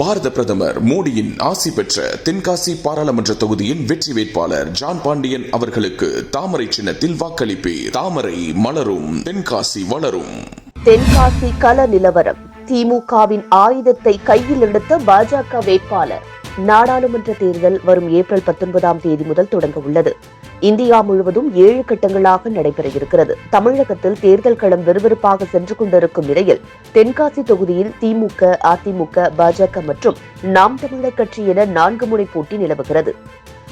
பாரத பிரதமர் மோடியின் ஆசி பெற்ற தென்காசி பாராளுமன்ற தொகுதியின் வெற்றி வேட்பாளர் ஜான் பாண்டியன் அவர்களுக்கு தாமரை சின்னத்தில் வாக்களிப்பீர். தாமரை மலரும் தென்காசி வளரும். தென்காசி கல நிலவரம். திமுகவின் ஆயுதத்தை கையில் எடுத்த பாஜக வேட்பாளர். நாடாளுமன்ற தேர்தல் வரும் ஏப்ரல் பத்தொன்பதாம் தேதி முதல் தொடங்க உள்ளது. இந்தியா முழுவதும் ஏழு கட்டங்களாக நடைபெற இருக்கிறது தமிழகத்தில் தேர்தல் களம் விறுவிறுப்பாக சென்று கொண்டிருக்கும் நிலையில் தென்காசி தொகுதியில் திமுக அதிமுக பாஜக மற்றும் நாம் தமிழர் கட்சி என நான்கு முனை போட்டி நிலவுகிறது.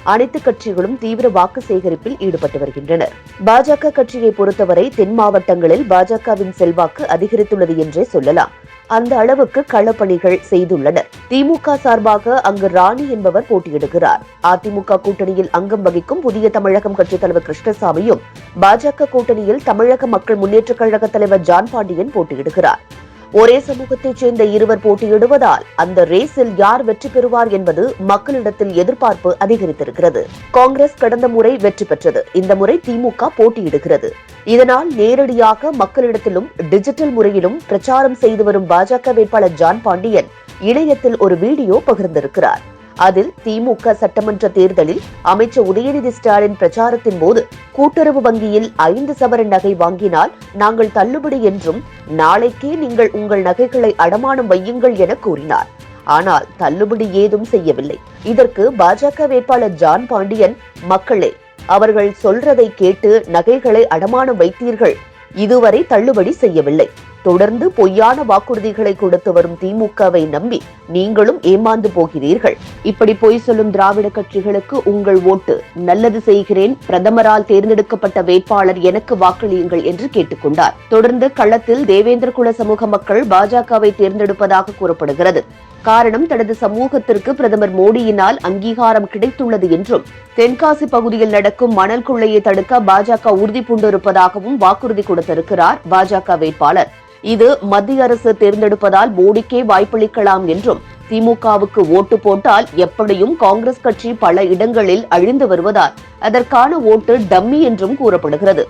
அனைத்து கட்சிகளும் தீவிர வாக்கு சேகரிப்பில் ஈடுபட்டு வருகின்றனர். பாஜக கட்சியை பொறுத்தவரை தென் மாவட்டங்களில் பாஜகவின் செல்வாக்கு அதிகரித்துள்ளது என்றே சொல்லலாம். அந்த அளவுக்கு களப்பணிகள் செய்துள்ளனர். திமுக சார்பாக அங்கு ராணி என்பவர் போட்டியிடுகிறார். அதிமுக கூட்டணியில் அங்கம் வகிக்கும் புதிய தமிழகம் கட்சித் தலைவர் கிருஷ்ணசாமியும் பாஜக கூட்டணியில் தமிழக மக்கள் முன்னேற்றக் கழக தலைவர் ஜான் பாண்டியன் போட்டியிடுகிறார். ஒரே சமூகத்தைச் சேர்ந்த இருவர் போட்டியிடுவதால் அந்த ரேஸில் யார் வெற்றி பெறுவார் என்பது மக்களிடத்தில் எதிர்பார்ப்பு அதிகரித்திருக்கிறது. காங்கிரஸ் கடந்த முறை வெற்றி பெற்றது. இந்த முறை திமுக போட்டியிடுகிறது. இதனால் நேரடியாக மக்களிடத்திலும் டிஜிட்டல் முறையிலும் பிரச்சாரம் செய்து வரும் பாஜக வேட்பாளர் ஜான் பாண்டியன் இணையத்தில் ஒரு வீடியோ பகிர்ந்திருக்கிறார். அதில் திமுக சட்டமன்ற தேர்தலில் அமைச்சர் உதயநிதி ஸ்டாலின் பிரச்சாரத்தின் போது கூட்டுறவு வங்கியில் ஐந்து சவரன் நகை வாங்கினால் நாங்கள் தள்ளுபடி என்றும் நாளைக்கே நீங்கள் உங்கள் நகைகளை அடமானம் வையுங்கள் என கூறினார். ஆனால் தள்ளுபடி ஏதும் செய்யவில்லை. இதற்கு பாஜக வேட்பாளர் ஜான் பாண்டியன் மக்களே அவர்கள் சொல்றதை கேட்டு நகைகளை அடமானம் வைத்தீர்கள் இதுவரை தள்ளுபடி செய்யவில்லை. தொடர்ந்து பொய்யான வாக்குறுதிகளை கொடுத்து வரும் திமுகவை நம்பி நீங்களும் ஏமாந்து போகிறீர்கள். இப்படி பொய் சொல்லும் திராவிட கட்சிகளுக்கு உங்கள் ஓட்டு நல்லது செய்கிறேன். பிரதமரால் தேர்ந்தெடுக்கப்பட்ட வேட்பாளர் எனக்கு வாக்களியுங்கள் என்று கேட்டுக்கொண்டார். தொடர்ந்து களத்தில் தேவேந்திர குல சமூக மக்கள் பாஜகவை தேர்ந்தெடுப்பதாக கூறப்படுகிறது. காரணம் தனது சமூகத்திற்கு பிரதமர் மோடியினால் அங்கீகாரம் கிடைத்துள்ளது என்றும் தென்காசி பகுதியில் நடக்கும் மணல் கொள்ளையை தடுக்க பாஜக உறுதி பூண்டிருப்பதாகவும் வாக்குறுதி கொடுத்திருக்கிறார் பாஜக வேட்பாளர். இது மத்திய அரசு தேர்ந்தெடுப்பதால் மோடிக்கே வாய்ப்பளிக்கலாம் என்றும் திமுகவுக்கு ஓட்டு போட்டால் எப்படியும் காங்கிரஸ் கட்சி பல இடங்களில் அழிந்து வருவதால் அதற்கான ஓட்டு டம்மி என்றும் கூறப்படுகிறது.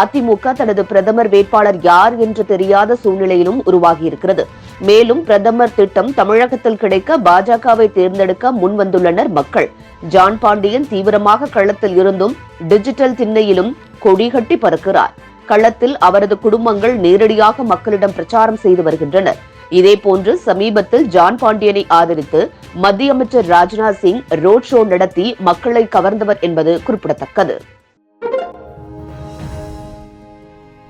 அதிமுக தனது பிரதமர் வேட்பாளர் யார் என்று தெரியாத சூழ்நிலையிலும் உருவாகியிருக்கிறது. மேலும் பிரதமர் திட்டம் தமிழகத்தில் கிடைக்க பாஜகவை தேர்ந்தெடுக்க முன்வந்துள்ளனர் மக்கள். ஜான் பாண்டியன் தீவிரமாக களத்தில் இருந்தும் டிஜிட்டல் திண்ணையிலும் கொடிகட்டி பறக்கிறார். களத்தில் அவரது குடும்பங்கள் நேரடியாக மக்களிடம் பிரச்சாரம் செய்து வருகின்றனர். இதேபோன்று சமீபத்தில் ஜான் பாண்டியனை ஆதரித்து மத்திய அமைச்சர் ராஜ்நாத் சிங் ரோட் ஷோ நடத்தி மக்களை கவர்ந்தவர் என்பது குறிப்பிடத்தக்கது.